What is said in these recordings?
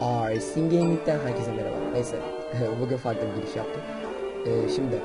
Arsin Gaming'den herkese merhaba. Neyse, bugün farklı bir giriş yaptım. Ee, şimdi,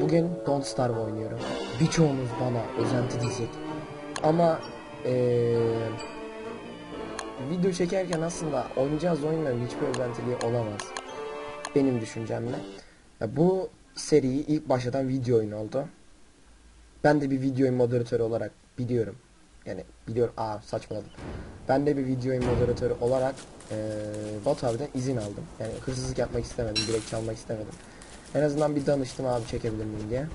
bugün Don't Starve oynuyorum. Birçoğunuz bana özenti diyecek. Ama ee, video çekerken aslında oynayacağız oyunların hiçbir özentiliği olamaz. Benim düşüncemle. Bu seriyi ilk başlatan video oyunu oldu. Ben de bir video oyun moderatörü olarak biliyorum. Yani biliyorum. Aa saçmaladım. Ben de bir video oyun moderatörü olarak eee Batu abiden izin aldım. Yani hırsızlık yapmak istemedim. Direkt çalmak istemedim. En azından bir danıştım abi çekebilir miyim diye.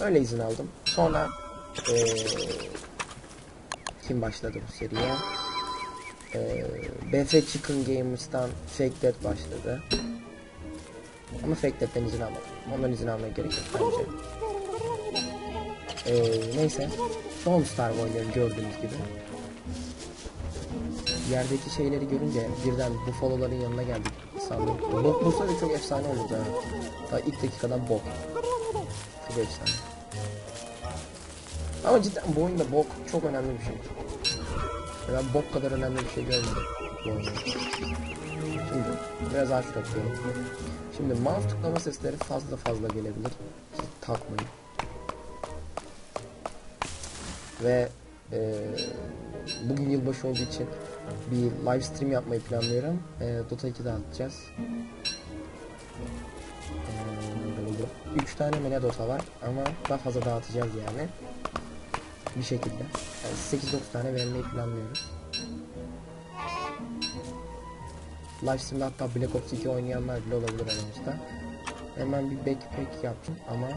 Öyle izin aldım. Sonra eee, kim başladı bu seriye? Eee BF Chicken Gamers'tan Fake Dead başladı. Ama Fake Dead'den izin almadım. Ondan izin almaya gerek yok bence. Ee, neyse. Son Star oynuyorum gördüğünüz gibi. Yerdeki şeyleri görünce birden Buffalo'ların yanına geldik sandım. Bok bulsa da çok efsane olurdu ha. Daha ilk dakikadan bok. Çok efsane. Ama cidden bu oyunda bok çok önemli bir şey. Ben bok kadar önemli bir şey görmedim bu oyunda. Şimdi biraz ağaç toplayalım. Şimdi mouse tıklama sesleri fazla fazla gelebilir. Takmayın. Ve e, bugün yılbaşı olduğu için bir live stream yapmayı planlıyorum. E, Dota 2'de atacağız. E, 3 tane mi Dota var ama daha fazla dağıtacağız yani. Bir şekilde. Yani 8-9 tane vermeyi planlıyoruz. Live stream'de hatta Black Ops 2 oynayanlar bile olabilir aramızda. Hemen bir backpack yaptım ama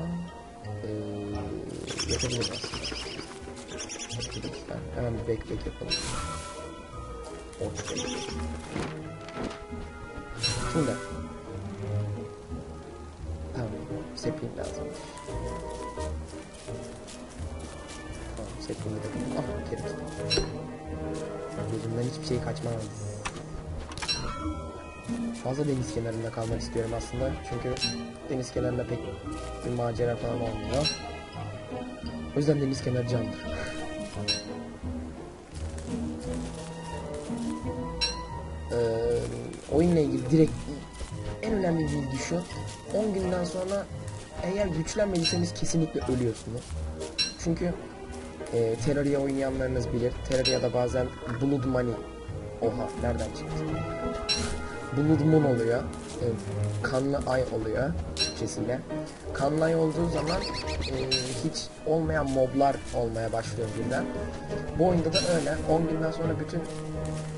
e, yapabiliriz aslında. Lütfen hemen bir backpack yapalım. Okey. Şimdi. Tamam. Sapling lazım. Tamam. Sapling'i de. Ah kerim. Gözümden hiçbir şey kaçmaz. Fazla deniz kenarında kalmak istiyorum aslında. Çünkü deniz kenarında pek bir macera falan olmuyor. O yüzden deniz kenarı candır. Oyunla ilgili direkt en önemli bilgi şu. 10 günden sonra eğer güçlenmediyseniz kesinlikle ölüyorsunuz. Çünkü e, Terraria oynayanlarınız bilir. Terraria'da bazen Blood Money Oha nereden çıktı? Blood Moon oluyor. E, kanlı ay oluyor Türkçesiyle. Kanlı ay olduğu zaman e, hiç olmayan moblar olmaya başlıyor birden. Bu oyunda da öyle. 10 günden sonra bütün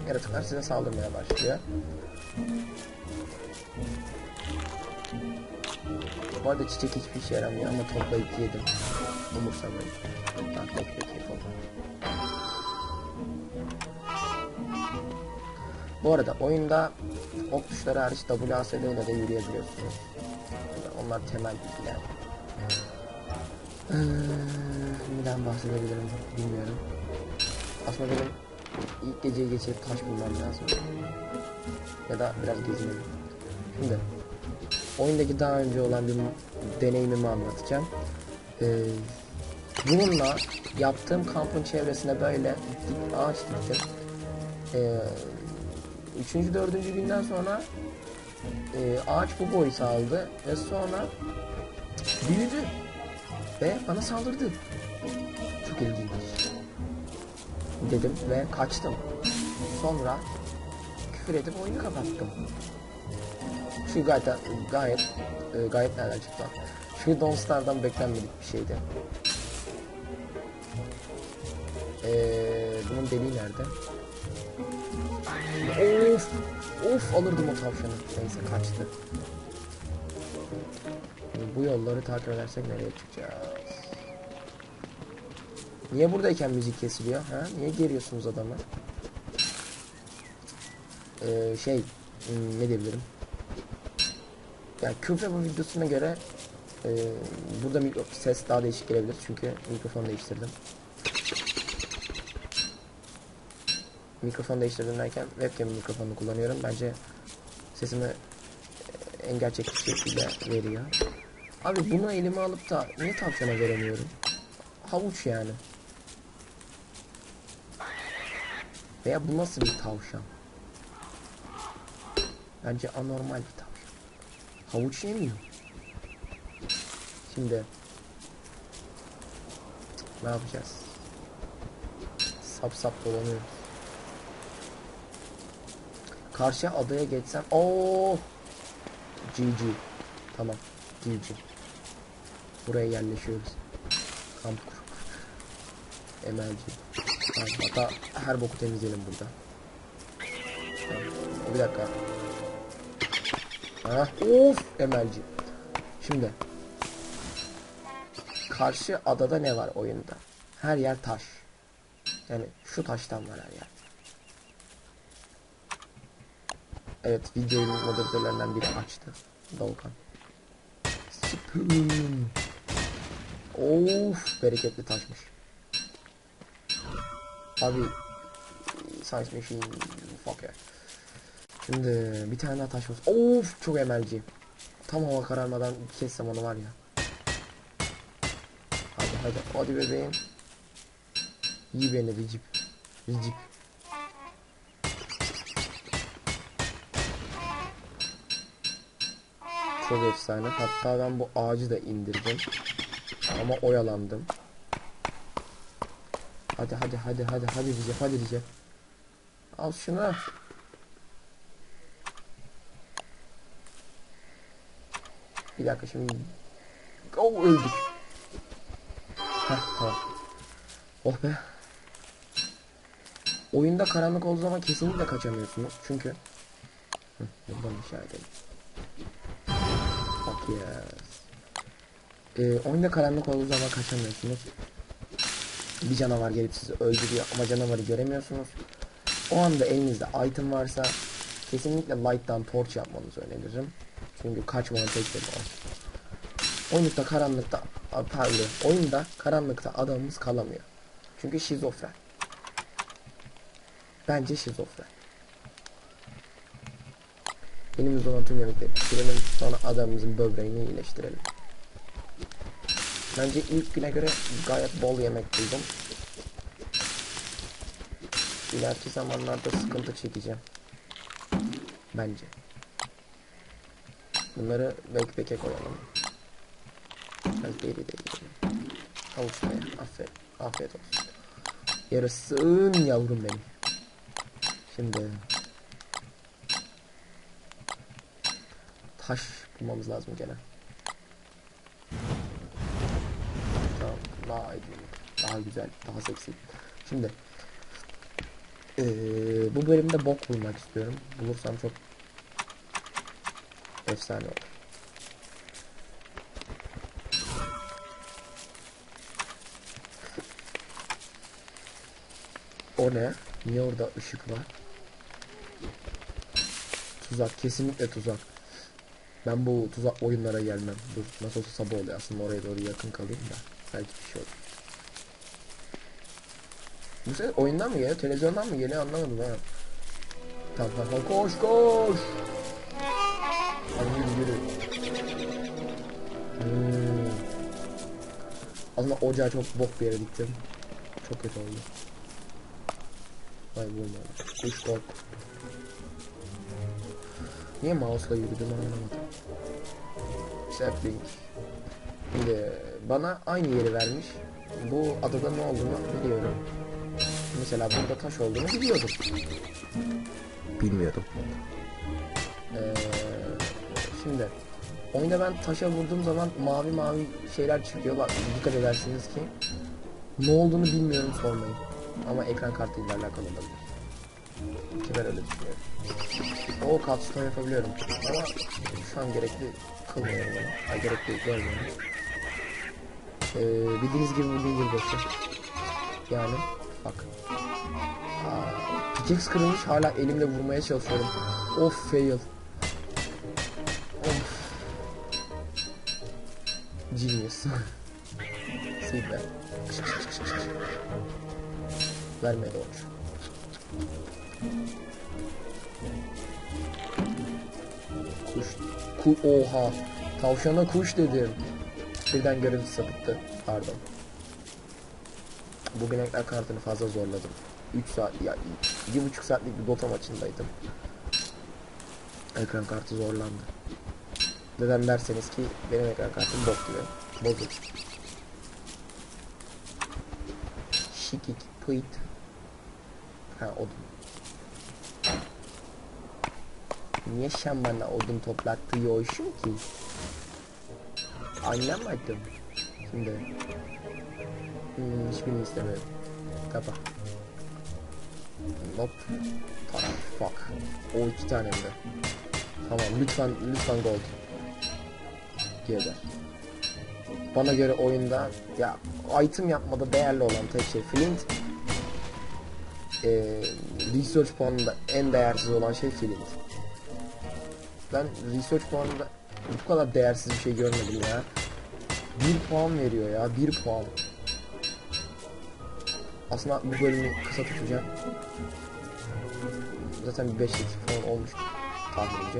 yaratıklar size saldırmaya başlıyor. Bu arada çiçek hiçbir işe yaramıyor ama toplayıp yedim. Umursamayın. Tek tek yapalım. Bu arada oyunda ok tuşları hariç WASD ile de yürüyebiliyorsunuz. Onlar temel bilgiler. Ee, neden bahsedebilirim bilmiyorum. Aslında benim ilk geceyi geçirip taş bulmam lazım. Ya da biraz gezinelim. Şimdi oyundaki daha önce olan bir deneyimimi anlatacağım. Ee, bununla yaptığım kampın çevresine böyle ağaç diktim. Ee, üçüncü, dördüncü günden sonra e, ağaç bu boyutu aldı ve sonra büyüdü ve bana saldırdı. Çok ilginç. Dedim ve kaçtım. Sonra küfür edip oyunu kapattım. Şu gayet gayet e, gayet nereden çıktı? Çünkü Don't Star'dan beklenmedik bir şeydi. Ee, bunun deliği nerede? Of! Of alırdım o tavşanı. Neyse kaçtı. Şimdi bu yolları takip edersek nereye çıkacağız? Niye buradayken müzik kesiliyor? Ha? Niye geriyorsunuz adamı? Ee, şey hmm, ne diyebilirim? Yani küfre bu videosuna göre e, burada ses daha değişik gelebilir çünkü mikrofonu değiştirdim. Mikrofon değiştirdim derken webcam mikrofonunu kullanıyorum. Bence sesimi e, en gerçekçi şekilde veriyor. Abi bunu elime alıp da niye tavşana veremiyorum? Havuç yani. Veya bu nasıl bir tavşan? Bence anormal bir tavşan. Havuç yemiyor. Şimdi ne yapacağız? Sap sap dolanıyoruz. Karşı adaya geçsem Oo! GG. Tamam. GG. Buraya yerleşiyoruz. Kamp kur. MLG. Hatta her boku temizleyelim burada. Bir dakika. Ha, of MLG. Şimdi. Karşı adada ne var oyunda? Her yer taş. Yani şu taştan var her yer. Evet videonun moderatörlerinden biri açtı. Doğukan. Spoon. Of bereketli taşmış. Abi Science Machine fuck yeah. Şimdi bir tane daha taş olsun. Of çok emelci. Tam hava kararmadan kessem onu var ya. Hadi hadi hadi bebeğim. İyi beni Recep. Recep. Çok efsane. Hatta ben bu ağacı da indirdim. Ama oyalandım. Hadi hadi hadi hadi hadi Recep hadi Recep. Al şunu. Bir dakika şimdi. Oh öldük. Heh tamam. Oh be. Oyunda karanlık olduğu zaman kesinlikle kaçamıyorsunuz. Çünkü Hı, buradan aşağı edelim. Yes. Ee, oyunda karanlık olduğu zaman kaçamıyorsunuz. Bir canavar gelip sizi öldürüyor ama canavarı göremiyorsunuz. O anda elinizde item varsa kesinlikle light'tan torch yapmanızı öneririm. Çünkü kaçmanın tek yolu o. Oyunda karanlıkta pardon, oyunda karanlıkta adamımız kalamıyor. Çünkü şizofren. Bence şizofren. Elimizde olan tüm yemekleri pişirelim sonra adamımızın böbreğini iyileştirelim. Bence ilk güne göre gayet bol yemek buldum. İleriki zamanlarda sıkıntı çekeceğim. Bence. Bunları backpack'e koyalım. Biraz beri de da ye. Aferin. Afiyet olsun. Yarasın yavrum benim. Şimdi taş bulmamız lazım gene. Tamam, daha aydınlık, daha güzel, daha seksi. Şimdi eee, bu bölümde bok bulmak istiyorum. Bulursam çok efsane olur. O ne? Niye orada ışık var? Tuzak, kesinlikle tuzak. Ben bu tuzak oyunlara gelmem. Dur, nasıl olsa sabah oluyor. Aslında oraya doğru yakın kalayım da. Belki bir şey olur. Bu ses oyundan mı geliyor? Televizyondan mı geliyor anlamadım ha. Tamam tamam koş koş. Hadi yürü yürü. Hmm. Aslında ocağı çok bok bir yere diktim. Çok kötü oldu. Vay bulmadı. Üç kork. Niye mouse'la yürüdüm anlamadım. Sapling. Şimdi bana aynı yeri vermiş. Bu adada ne olduğunu biliyorum. Mesela burada taş olduğunu biliyordum. Bilmiyordum. Ee, şimdi oyunda ben taşa vurduğum zaman mavi mavi şeyler çıkıyor. Bak dikkat edersiniz ki ne olduğunu bilmiyorum sormayın. Ama ekran kartıyla alakalı olabilir. Ki ben öyle düşünüyorum. O kapsülü yapabiliyorum. Ama şu an gerekli kılmıyorum onu. Ay gerekli görmüyorum. Ee, bildiğiniz gibi bu Linger boss'u. Yani bak. Pickaxe kırılmış hala elimle vurmaya çalışıyorum. Of fail. Of. Genius. Süper. Vermedi olmuş. Ku Oha. Tavşana kuş dedim. Birden görüntü sapıttı. Pardon. Bu binekler kartını fazla zorladım. 3 saat ya 1,5 saatlik bir Dota maçındaydım. Ekran kartı zorlandı. Neden derseniz ki benim ekran kartım bok gibi. Bozuk. Şikik pıyt. Ha odun. Niye sen bana odun toplattırıyorsun ki? Anlamadım. Şimdi. Hmm, hiçbirini istemiyorum. Kapa. Nope. Tamam fuck. O iki tane mi? Tamam lütfen lütfen gold. Geber. Bana göre oyunda ya item yapmada değerli olan tek şey flint. Ee, research puanında en değersiz olan şey flint. Ben research puanında bu kadar değersiz bir şey görmedim ya. Bir puan veriyor ya bir puan. Aslında bu bölümü kısa tutacağım. Zaten bir 5 dakika falan olmuş tahminimce.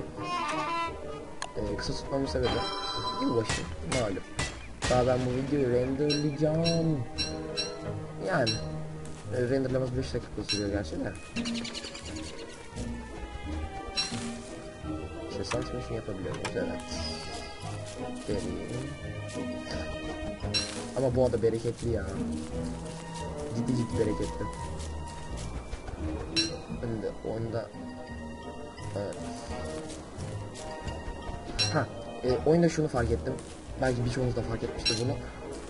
Ee, kısa tutmamın sebebi yılbaşı malum. Daha ben bu videoyu renderlayacağım. Yani e, renderlaması 5 dakika sürüyor gerçi de. İşte transmission yapabiliyoruz evet. Vereyim. Ama bu arada bereketli ya. Ciddi ciddi bereketli. De oyunda evet. Ha, e, oyunda şunu fark ettim. Belki birçoğunuz da fark etmiştir bunu.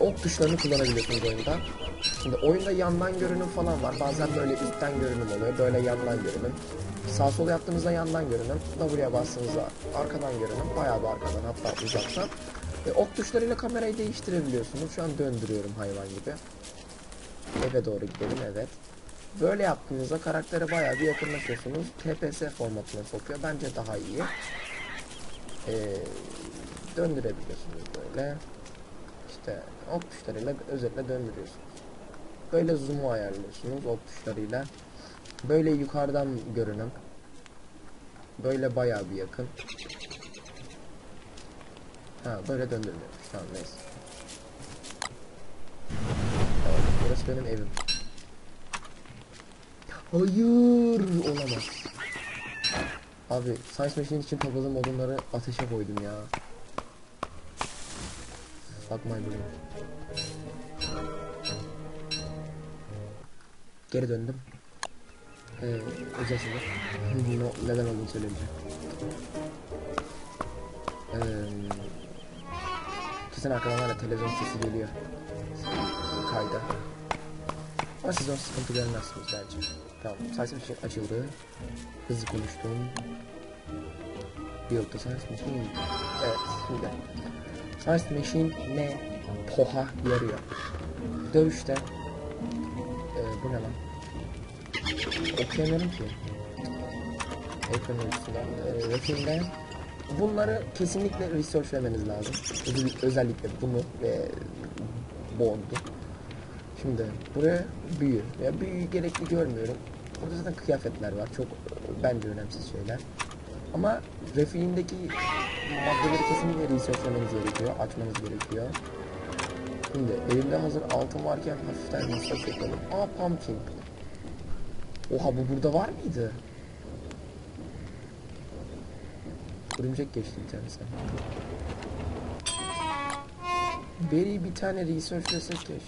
Ok tuşlarını kullanabiliyorsunuz oyunda. Şimdi oyunda yandan görünüm falan var. Bazen böyle üstten görünüm oluyor. Böyle yandan görünüm. Sağ sol yaptığınızda yandan görünüm. W'ye bastığınızda arkadan görünüm. Bayağı bir arkadan hatta uzaktan. E, ok tuşlarıyla kamerayı değiştirebiliyorsunuz. Şu an döndürüyorum hayvan gibi. Eve doğru gidelim evet. Böyle yaptığınızda karaktere bayağı bir yakınlaşıyorsunuz. TPS formatına sokuyor. Bence daha iyi. Ee, döndürebiliyorsunuz böyle. İşte ok tuşlarıyla özetle döndürüyorsunuz. Böyle zoom'u ayarlıyorsunuz ok tuşlarıyla. Böyle yukarıdan görünüm. Böyle bayağı bir yakın. Ha böyle döndürmüyoruz. Tamam neyse. Evet, burası benim evim. Hayır olamaz. Abi Science Machine için topladığım odunları ateşe koydum ya. Fuck my brain. Geri döndüm. Ee, özel şeyler. no, neden olduğunu söylemeyeceğim. Ee, kesin arkadan hala televizyon sesi geliyor. Kayda. Ama siz o sıkıntı görmezsiniz bence. Tamam, Science Machine açıldı. Hızlı konuştum. Build the Science Machine. Evet, şimdi. Science Machine ne? Poha yarıyor. Dövüşte. Bu ne lan? Okuyamıyorum ki. Ekranın üstünden. Ee. Bunları kesinlikle researchlemeniz lazım. Özel- Özellikle bunu ve Bond'u. Şimdi buraya büyü. Ya büyü gerekli görmüyorum. Burada zaten kıyafetler var. Çok bence önemsiz şeyler. Ama refiğindeki maddeleri kesinlikle researchlemeniz gerekiyor. Açmanız gerekiyor. Şimdi elimde hazır altın varken hafiften research yapalım. Aa pumpkin. Oha bu burada var mıydı? Örümcek geçti bir tanesi. Beri bir tane researchlesek keşke.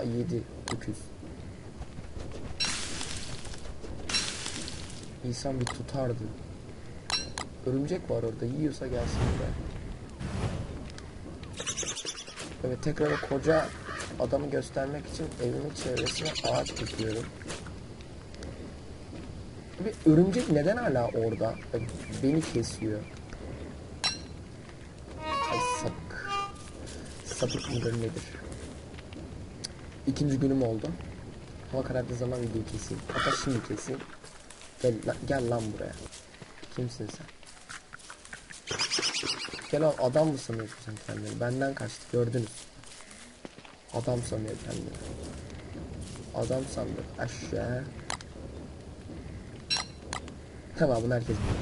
Ay 7 300. İnsan bir tutardı. Örümcek var orada yiyorsa gelsin buraya. Evet tekrar koca adamı göstermek için evimin çevresine ağaç dikiyorum. Ve örümcek neden hala orada? Beni kesiyor. Ay sapık. Sapık mıdır nedir? İkinci günüm oldu. Hava karardığı zaman videoyu keseyim. Hatta şimdi keseyim. Gel, gel lan buraya. Kimsin sen? Gel al adam mı sanıyorsun sen kendini? Benden kaçtı gördünüz. Adam sanıyor kendini. Adam sandı. Aşağı. Tamam bunu herkes biliyor.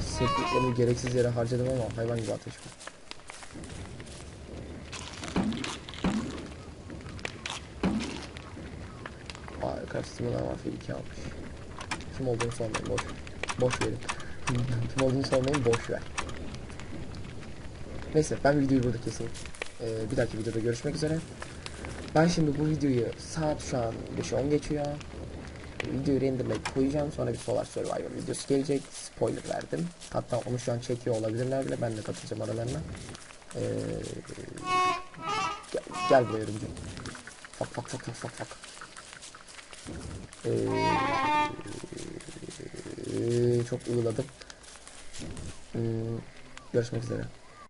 Sepliklerimi gereksiz yere harcadım ama hayvan gibi ateş var. Karşısında da mafya 2 almış. kim olduğunu sormayın. Boş, boş verin. kim olduğunu sormayın. Boş ver. Neyse ben videoyu burada keseyim. Ee, bir dahaki videoda görüşmek üzere. Ben şimdi bu videoyu saat şu an 5'e 10 geçiyor. Videoyu renderlayıp koyacağım. Sonra bir Solar Survivor videosu gelecek. Spoiler verdim. Hatta onu şu an çekiyor olabilirler bile. Ben de katılacağım aralarına. Ee, gel, gel buraya örümcek. Fak fak fak fak fak fak. Ee, çok ığladım. Hmm, görüşmek üzere.